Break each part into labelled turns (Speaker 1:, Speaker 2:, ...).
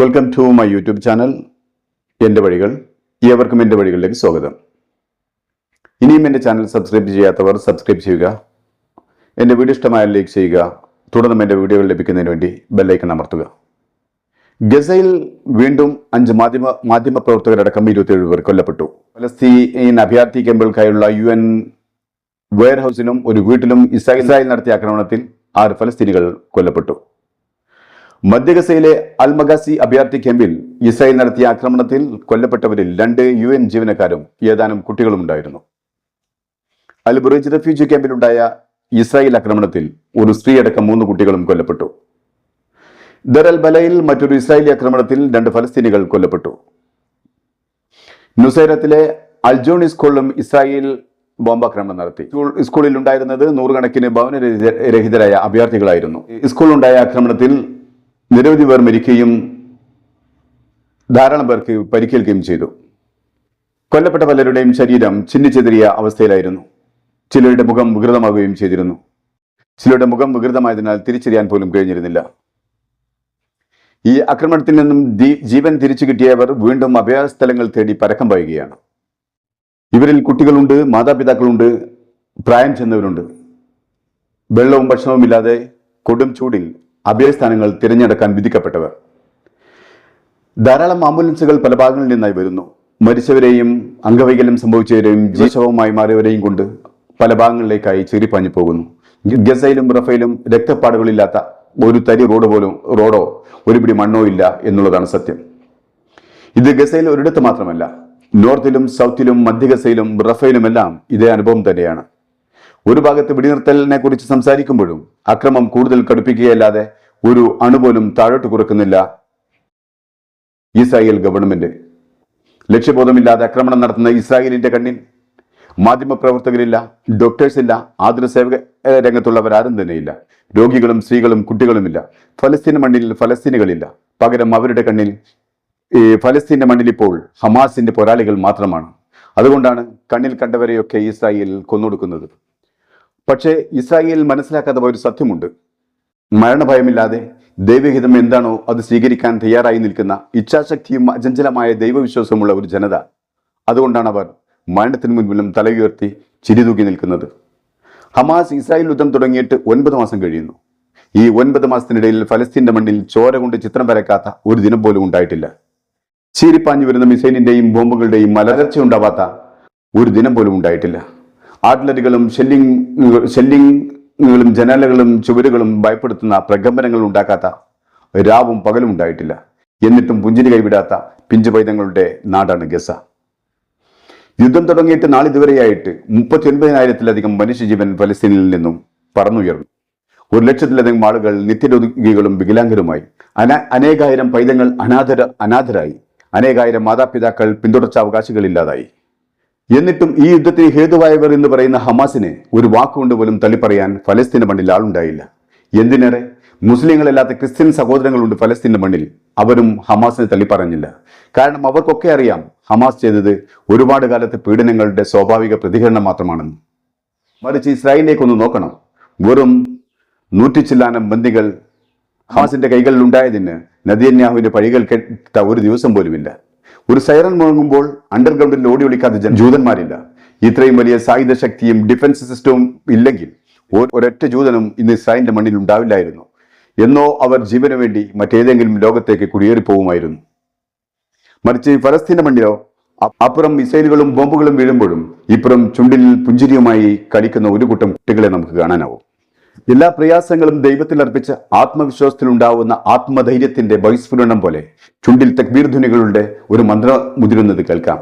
Speaker 1: Welcome to my YouTube channel എന്റെ വഴികൾ. ഏവർക്കും എന്റെ വഴികളിലേക്ക് സ്വാഗതം. ഇനിയും എന്റെ ചാനൽ സബ്സ്ക്രൈബ് ചെയ്യാത്തവർ സബ്സ്ക്രൈബ് ചെയ്യുക. എന്റെ വീഡിയോ ഇഷ്ടമായ ലൈക്ക് ചെയ്യുക. തുടർന്നും എന്റെ വീഡിയോകൾ ലഭിക്കുന്നതിന് വേണ്ടി ബെല്ലൈക്കൺ അമർത്തുക. ഗസയിൽ വീണ്ടും അഞ്ച് മാധ്യമ മാധ്യമ പ്രവർത്തകരടക്കം ഇരുപത്തിയേഴ് പേർ കൊല്ലപ്പെട്ടു. ഫലസ്തീൻ അഭയാർത്ഥി ക്യാമ്പുകൾക്കായുള്ള യു എൻ വെയർ ഹൗസിലും ഒരു വീട്ടിലും ഇസ്രായേൽ നടത്തിയ ആക്രമണത്തിൽ ആറ് ഫലസ്തീനികൾ കൊല്ലപ്പെട്ടു. മധ്യഗസയിലെ അൽമഗാസി അഭയാർത്ഥി ക്യാമ്പിൽ ഇസ്രായേൽ നടത്തിയ ആക്രമണത്തിൽ കൊല്ലപ്പെട്ടവരിൽ രണ്ട് യു എൻ ജീവനക്കാരും ഏതാനും കുട്ടികളും ഉണ്ടായിരുന്നു. അൽബുറേജ് റെഫ്യൂജി ക്യാമ്പിലുണ്ടായ ഇസ്രായേൽ ആക്രമണത്തിൽ ഒരു സ്ത്രീ അടക്കം മൂന്ന് കുട്ടികളും കൊല്ലപ്പെട്ടു. ദർ അൽ ബലയിൽ മറ്റൊരു ഇസ്രായേലി ആക്രമണത്തിൽ രണ്ട് ഫലസ്തീനികൾ കൊല്ലപ്പെട്ടു. നുസൈറത്തിലെ അൽജോണി സ്കൂളിലും ഇസ്രായേൽ ബോംബാക്രമണം നടത്തി. സ്കൂളിൽ ഉണ്ടായിരുന്നത് നൂറുകണക്കിന് ഭവനരഹിതരായ അഭയാർത്ഥികളായിരുന്നു. സ്കൂളിലുണ്ടായ ആക്രമണത്തിൽ നിരവധി പേർ മരിക്കുകയും ധാരാളം പേർക്ക് പരിക്കേൽക്കുകയും ചെയ്തു. കൊല്ലപ്പെട്ട പലരുടെയും ശരീരം ചിന്നിച്ചെതിരിയ അവസ്ഥയിലായിരുന്നു. ചിലരുടെ മുഖം വികൃതമാവുകയും ചെയ്തിരുന്നു. ചിലരുടെ മുഖം വികൃതമായതിനാൽ തിരിച്ചറിയാൻ പോലും കഴിഞ്ഞിരുന്നില്ല. ഈ ആക്രമണത്തിൽ നിന്നും ജീവൻ തിരിച്ചു കിട്ടിയവർ വീണ്ടും അഭയസ്ഥലങ്ങൾ തേടി പരക്കം പായുകയാണ്. ഇവരിൽ കുട്ടികളുണ്ട് മാതാപിതാക്കളുണ്ട് പ്രായം ചെന്നവരുണ്ട്. വെള്ളവും ഭക്ഷണവും ഇല്ലാതെ കൊടും ചൂടിൽ അഭയസ്ഥാനങ്ങൾ തിരഞ്ഞെടുക്കാൻ വിധിക്കപ്പെട്ടവർ. ധാരാളം ആംബുലൻസുകൾ പല ഭാഗങ്ങളിൽ നിന്നായി വരുന്നു. മരിച്ചവരെയും അംഗവൈകല്യം സംഭവിച്ചവരെയും ജീവശവമായി മാറിയവരെയും കൊണ്ട് പല ഭാഗങ്ങളിലേക്കായി ചെറിപ്പാഞ്ഞു പോകുന്നു. ഗസയിലും റഫയിലും രക്തപ്പാടുകളില്ലാത്ത ഒരു തരി റോഡ് പോലും റോഡോ ഒരു പിടി മണ്ണോ ഇല്ല എന്നുള്ളതാണ് സത്യം. ഇത് ഗസയിൽ ഒരിടത്ത് മാത്രമല്ല നോർത്തിലും സൗത്തിലും മധ്യ ഗസയിലും റഫയിലുമെല്ലാം ഇതേ അനുഭവം തന്നെയാണ്. ഒരു ഭാഗത്ത് വെടിനിർത്തലിനെ കുറിച്ച് സംസാരിക്കുമ്പോഴും അക്രമം കൂടുതൽ കടുപ്പിക്കുകയല്ലാതെ ഒരു അണുപോലും താഴോട്ട് കുറക്കുന്നില്ല. Israel government. ലക്ഷ്യബോധമില്ലാതെ ആക്രമണം നടത്തുന്ന ഇസ്രായേലിന്റെ കണ്ണിൽ മാധ്യമപ്രവർത്തകരില്ല ഡോക്ടേഴ്സ് ഇല്ല ആതുര സേവക ആരും തന്നെയില്ല. രോഗികളും സ്ത്രീകളും കുട്ടികളുമില്ല. ഫലസ്തീൻ മണ്ണിൽ ഫലസ്തീനുകളില്ല. പകരം അവരുടെ കണ്ണിൽ ഈ ഫലസ്തീന്റെ മണ്ണിൽ ഇപ്പോൾ ഹമാസിന്റെ പോരാളികൾ മാത്രമാണ്. അതുകൊണ്ടാണ് കണ്ണിൽ കണ്ടവരെയൊക്കെ ഇസ്രായേൽ കൊന്നൊടുക്കുന്നത്. പക്ഷേ ഇസ്രായേൽ മനസ്സിലാക്കാത്ത ഒരു സത്യമുണ്ട്. മരണഭയമില്ലാതെ ദൈവഹിതം എന്താണോ അത് സ്വീകരിക്കാൻ തയ്യാറായി നിൽക്കുന്ന ഇച്ഛാശക്തിയും അചഞ്ചലമായ ദൈവവിശ്വാസമുള്ള ഒരു ജനത. അതുകൊണ്ടാണ് അവർ മരണത്തിന് മുൻപിലും തലയുയർത്തി ചിരിതൂക്കി നിൽക്കുന്നത്. ഹമാസ് ഇസ്രായേൽ യുദ്ധം തുടങ്ങിയിട്ട് ഒൻപത് മാസം കഴിയുന്നു. ഈ ഒൻപത് മാസത്തിനിടയിൽ ഫലസ്തീന്റെ മണ്ണിൽ ചോര കൊണ്ട് ചിത്രം വരക്കാത്ത ഒരു ദിനം പോലും ഉണ്ടായിട്ടില്ല. ചീരിപ്പാഞ്ഞു വരുന്ന മിസൈലിന്റെയും ബോംബുകളുടെയും മലർച്ച ഉണ്ടാവാത്ത ഒരു ദിനം പോലും ഉണ്ടായിട്ടില്ല. ആർട്ടിലറികളും ഷെല്ലിംഗ് ഷെല്ലിങ്ങുകളും ജനലുകളും ചുവരുകളും ഭയപ്പെടുത്തുന്ന പ്രകമ്പനങ്ങൾ ഉണ്ടാക്കാത്ത രാവും പകലും ഉണ്ടായിട്ടില്ല. എന്നിട്ടും പുഞ്ചിരി കൈവിടാത്ത പിഞ്ചു പൈതങ്ങളുടെ നാടാണ് ഗസ. യുദ്ധം തുടങ്ങിയിട്ട് നാളിതുവരെയായിട്ട് മുപ്പത്തി ഒൻപതിനായിരത്തിലധികം മനുഷ്യജീവൻ ഫലസ്തീനിൽ നിന്നും പറന്നുയർന്നു. ഒരു ലക്ഷത്തിലധികം ആളുകൾ നിത്യരോഗികളും വികലാംഗരുമായി. അന അനേകായിരം പൈതങ്ങൾ അനാഥര അനാഥരായി. അനേകായിരം മാതാപിതാക്കൾ പിന്തുടർച്ചാവകാശികളില്ലാതായി. എന്നിട്ടും ഈ യുദ്ധത്തിന് ഹേതുവായവർ എന്ന് പറയുന്ന ഹമാസിനെ ഒരു വാക്കുകൊണ്ട് പോലും തള്ളിപ്പറയാൻ ഫലസ്തീന്റെ മണ്ണിൽ ആളുണ്ടായില്ല. എന്തിനേറെ? മുസ്ലിങ്ങളല്ലാത്ത ക്രിസ്ത്യൻ സഹോദരങ്ങളുണ്ട് ഫലസ്തീന്റെ മണ്ണിൽ. അവരും ഹമാസിനെ തള്ളിപ്പറഞ്ഞില്ല. കാരണം അവർക്കൊക്കെ അറിയാം ഹമാസ് ചെയ്തത് ഒരുപാട് കാലത്തെ പീഡനങ്ങളുടെ സ്വാഭാവിക പ്രതികരണം മാത്രമാണെന്ന്. മറിച്ച് ഇസ്രായേലിലേക്ക് ഒന്ന് നോക്കണം. വെറും നൂറ്റി ചില്ലാനം ബന്ദികൾ ഹമാസിന്റെ കൈകളിൽ ഉണ്ടായതിന് നദിയന്യാഹുവിന്റെ പഴികൾ കേട്ട ഒരു ദിവസം പോലുമില്ല. ഒരു സൈറൻ മുഴങ്ങുമ്പോൾ അണ്ടർഗ്രൗണ്ടിൽ ഓടി ഒളിക്കാത്ത ജൂതന്മാരില്ല. ഇത്രയും വലിയ സായുധ ശക്തിയും ഡിഫൻസ് സിസ്റ്റവും ഇല്ലെങ്കിൽ ഒരൊറ്റ ജൂതനും ഇന്ന് ഇസ്രായേലിന്റെ മണ്ണിൽ ഉണ്ടാവില്ലായിരുന്നു. എന്നോ അവർ ജീവന് വേണ്ടി മറ്റേതെങ്കിലും ലോകത്തേക്ക് കുടിയേറിപ്പോവുമായിരുന്നു. മറിച്ച് ഫലസ്തീന്റെ മണ്ണിലോ അപ്പുറം മിസൈലുകളും ബോംബുകളും വീഴുമ്പോഴും ഇപ്പുറം ചുണ്ടിൽ പുഞ്ചിരിയുമായി കളിക്കുന്ന ഒരു കൂട്ടം കുട്ടികളെ നമുക്ക് കാണാനാവും. എല്ലാ പ്രയാസങ്ങളും ദൈവത്തിൽ അർപ്പിച്ച് ആത്മവിശ്വാസത്തിൽ ഉണ്ടാവുന്ന ആത്മധൈര്യത്തിന്റെ ബഹിസ്ഫുരണം പോലെ ചുണ്ടിൽ തക്ബീർ ധ്വനികളുടെ ഒരു മന്ത്രം മുതിരുന്നത് കേൾക്കാം.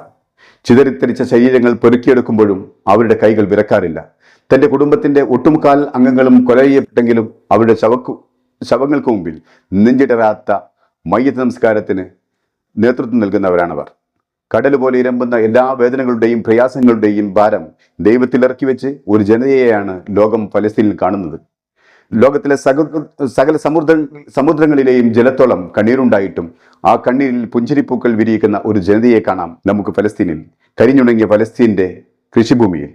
Speaker 1: ചിതറിത്തെറിച്ച ശരീരങ്ങൾ പെറുക്കിയെടുക്കുമ്പോഴും അവരുടെ കൈകൾ വിറക്കാറില്ല. തന്റെ കുടുംബത്തിന്റെ ഒട്ടുമുക്കാൽ അംഗങ്ങളും കൊല ചെയ്യപ്പെട്ടെങ്കിലും അവരുടെ ശവക്കു ശവങ്ങൾക്ക് മുമ്പിൽ നെഞ്ചിടരാത്ത മയ്യത്ത് നമസ്കാരത്തിന് നേതൃത്വം നൽകുന്നവരാണവർ. കടൽ പോലെ ഇരമ്പുന്ന എല്ലാ വേദനകളുടെയും പ്രയാസങ്ങളുടെയും ഭാരം ദൈവത്തിൽ ഇറക്കി വെച്ച് ഒരു ജനതയെയാണ് ലോകം ഫലസ്തീനിൽ കാണുന്നത്. ലോകത്തിലെ സക സകല സമുദ്ര സമുദ്രങ്ങളിലെയും ജലത്തോളം കണ്ണീരുണ്ടായിട്ടും ആ കണ്ണീരിൽ പുഞ്ചിരിപ്പൂക്കൾ വിരിയിക്കുന്ന ഒരു ജനതയെ കാണാം നമുക്ക് ഫലസ്തീനിൽ. കരിഞ്ഞുണങ്ങിയ ഫലസ്തീന്റെ കൃഷിഭൂമിയിൽ.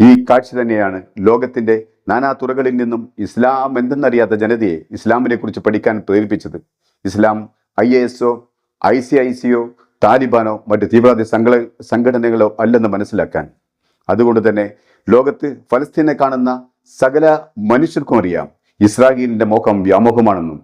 Speaker 1: ഈ കാഴ്ച തന്നെയാണ് ലോകത്തിന്റെ നാനാ തുറകളിൽ നിന്നും ഇസ്ലാം എന്തെന്നറിയാത്ത ജനതയെ ഇസ്ലാമിനെ കുറിച്ച് പഠിക്കാൻ പ്രേരിപ്പിച്ചത്. ഇസ്ലാം ഐ എ എസോ ഐ സി ഐ സിയോ താലിബാനോ മറ്റ് തീവ്രവാദി സംഘ സംഘടനകളോ അല്ലെന്ന് മനസ്സിലാക്കാൻ. അതുകൊണ്ട് തന്നെ ലോകത്ത് ഫലസ്തീനെ കാണുന്ന സകല മനുഷ്യർക്കും അറിയാം. ഇസ്രായേലിന്റെ മോഹം വ്യാമോഹമാണെന്നും